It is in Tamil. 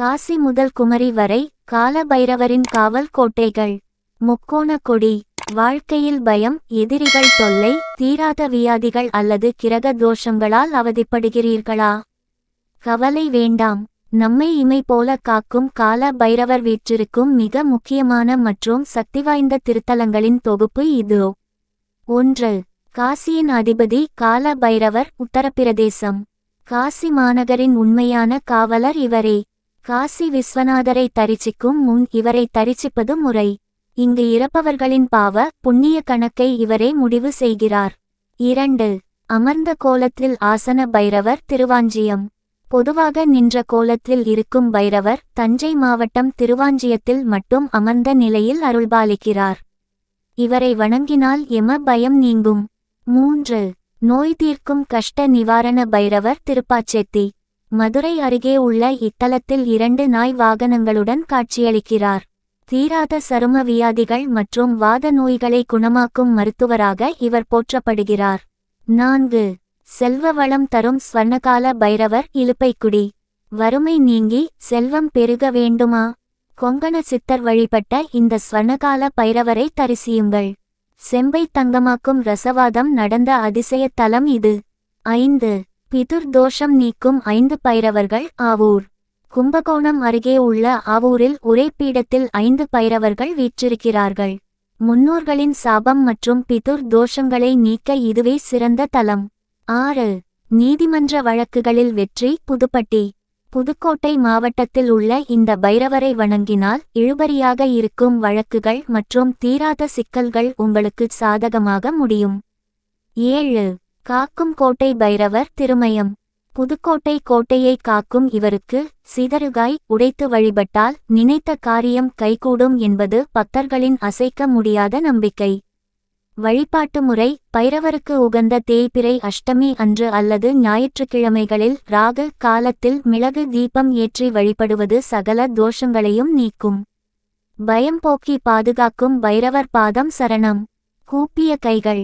காசி முதல் குமரி வரை கால பைரவரின் காவல் கோட்டைகள். முக்கோண கொடி வாழ்க்கையில் பயம் எதிரிகள் தொல்லை தீராத வியாதிகள் அல்லது கிரக தோஷங்களால் அவதிப்படுகிறீர்களா? கவலை வேண்டாம். நம்மை இமை போல காக்கும் கால பைரவர் வீற்றிருக்கும் மிக முக்கியமான மற்றும் சக்திவாய்ந்த திருத்தலங்களின் தொகுப்பு இதோ. ஒன்று. காசியின் அதிபதி கால பைரவர் உத்தரப்பிரதேசம். காசி மாநகரின் உண்மையான காவலர் இவரே. காசி விஸ்வநாதரை தரிசிக்கும் முன் இவரை தரிசிப்பது முறை. இங்கு இறப்பவர்களின் பாவ புண்ணிய கணக்கை இவரே முடிவு செய்கிறார். இரண்டு. அமர்ந்த கோலத்தில் ஆசன பைரவர் திருவாஞ்சியம். பொதுவாக நின்ற கோலத்தில் இருக்கும் பைரவர் தஞ்சை மாவட்டம் திருவாஞ்சியத்தில் மட்டும் அமர்ந்த நிலையில் அருள்பாலிக்கிறார். இவரை வணங்கினால் எம பயம் நீங்கும். மூன்று. நோய் தீர்க்கும் கஷ்ட நிவாரண பைரவர் திருப்பாச்சேத்தி. மதுரை அருகே உள்ள இத்தலத்தில் இரண்டு நாய் வாகனங்களுடன் காட்சியளிக்கிறார். தீராத சரும வியாதிகள் மற்றும் வாத நோய்களை குணமாக்கும் மருத்துவராக இவர் போற்றப்படுகிறார். நான்கு. செல்வ வளம் தரும் ஸ்வர்ணகால பைரவர் இலுப்பைக்குடி. வறுமை நீங்கி செல்வம் பெருக வேண்டுமா? கொங்கண சித்தர் வழிபட்ட இந்த ஸ்வர்ணகால பைரவரை தரிசியுங்கள். செம்பை தங்கமாக்கும் ரசவாதம் நடந்த அதிசய தலம் இது. ஐந்து. பிதுர் தோஷம் நீக்கும் ஐந்து பைரவர்கள் ஆவூர். கும்பகோணம் அருகே உள்ள ஆவூரில் ஒரே பீடத்தில் ஐந்து பைரவர்கள் வீற்றிருக்கிறார்கள். முன்னோர்களின் சாபம் மற்றும் பிதுர் தோஷங்களை நீக்க இதுவே சிறந்த தலம். ஆறு. நீதிமன்ற வழக்குகளில் வெற்றி புதுப்பட்டி. புதுக்கோட்டை மாவட்டத்தில் உள்ள இந்த பைரவரை வணங்கினால் இழுபறியாக இருக்கும் வழக்குகள் மற்றும் தீராத சிக்கல்கள் உங்களுக்கு சாதகமாக முடியும். ஏழு. காக்கும் கோட்டை பைரவர் திருமயம். புதுக்கோட்டை கோட்டையை காக்கும் இவருக்கு சிதறுகாய் உடைத்து வழிபட்டால் நினைத்த காரியம் கைகூடும் என்பது பக்தர்களின் அசைக்க முடியாத நம்பிக்கை. வழிபாட்டு முறை பைரவருக்கு உகந்த தேய்பிறை அஷ்டமி அன்று அல்லது ஞாயிற்றுக்கிழமைகளில் ராகு காலத்தில் மிளகு தீபம் ஏற்றி வழிபடுவது சகல தோஷங்களையும் நீக்கும். பயம் போக்கி பாதுகாக்கும் பைரவர் பாதம் சரணம். கூப்பிய கைகள்.